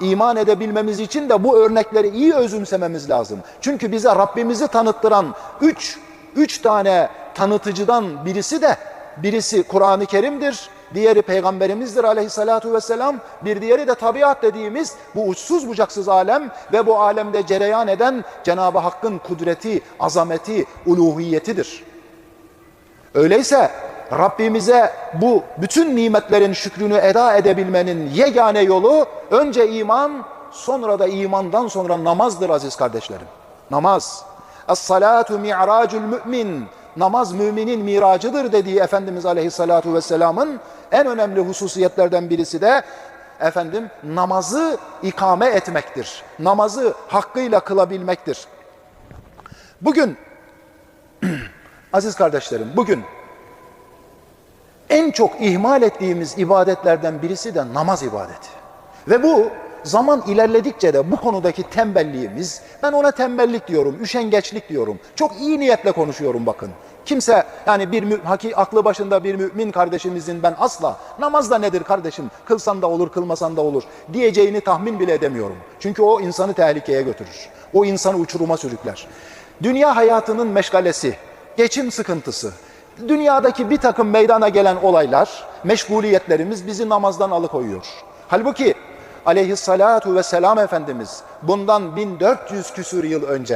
iman edebilmemiz için de bu örnekleri iyi özümsememiz lazım. Çünkü bize Rabbimizi tanıttıran üç, üç tane tanıtıcıdan birisi de birisi Kur'an-ı Kerim'dir. Diğeri peygamberimizdir aleyhissalatu vesselam. Bir diğeri de tabiat dediğimiz bu uçsuz bucaksız alem ve bu alemde cereyan eden Cenab-ı Hakk'ın kudreti, azameti, uluhiyetidir. Öyleyse Rabbimize bu bütün nimetlerin şükrünü eda edebilmenin yegane yolu önce iman, sonra da imandan sonra namazdır aziz kardeşlerim. Namaz. Es-salatu mi'racul mümin. Namaz müminin miracıdır dediği Efendimiz Aleyhissalatu vesselamın en önemli hususiyetlerden birisi de efendim namazı ikame etmektir. Namazı hakkıyla kılabilmektir. Bugün aziz kardeşlerim bugün çok ihmal ettiğimiz ibadetlerden birisi de namaz ibadeti. Ve bu zaman ilerledikçe de bu konudaki tembelliğimiz, ben ona tembellik diyorum, üşengeçlik diyorum. Çok iyi niyetle konuşuyorum bakın. Kimse yani bir haki, aklı başında bir mümin kardeşimizin ben asla namaz da nedir kardeşim kılsan da olur kılmasan da olur diyeceğini tahmin bile edemiyorum. Çünkü o insanı tehlikeye götürür. O insanı uçuruma sürükler. Dünya hayatının meşgalesi, geçim sıkıntısı, dünyadaki bir takım meydana gelen olaylar, meşguliyetlerimiz bizi namazdan alıkoyuyor. Halbuki aleyhissalatu vesselam Efendimiz bundan 1400 küsür yıl önce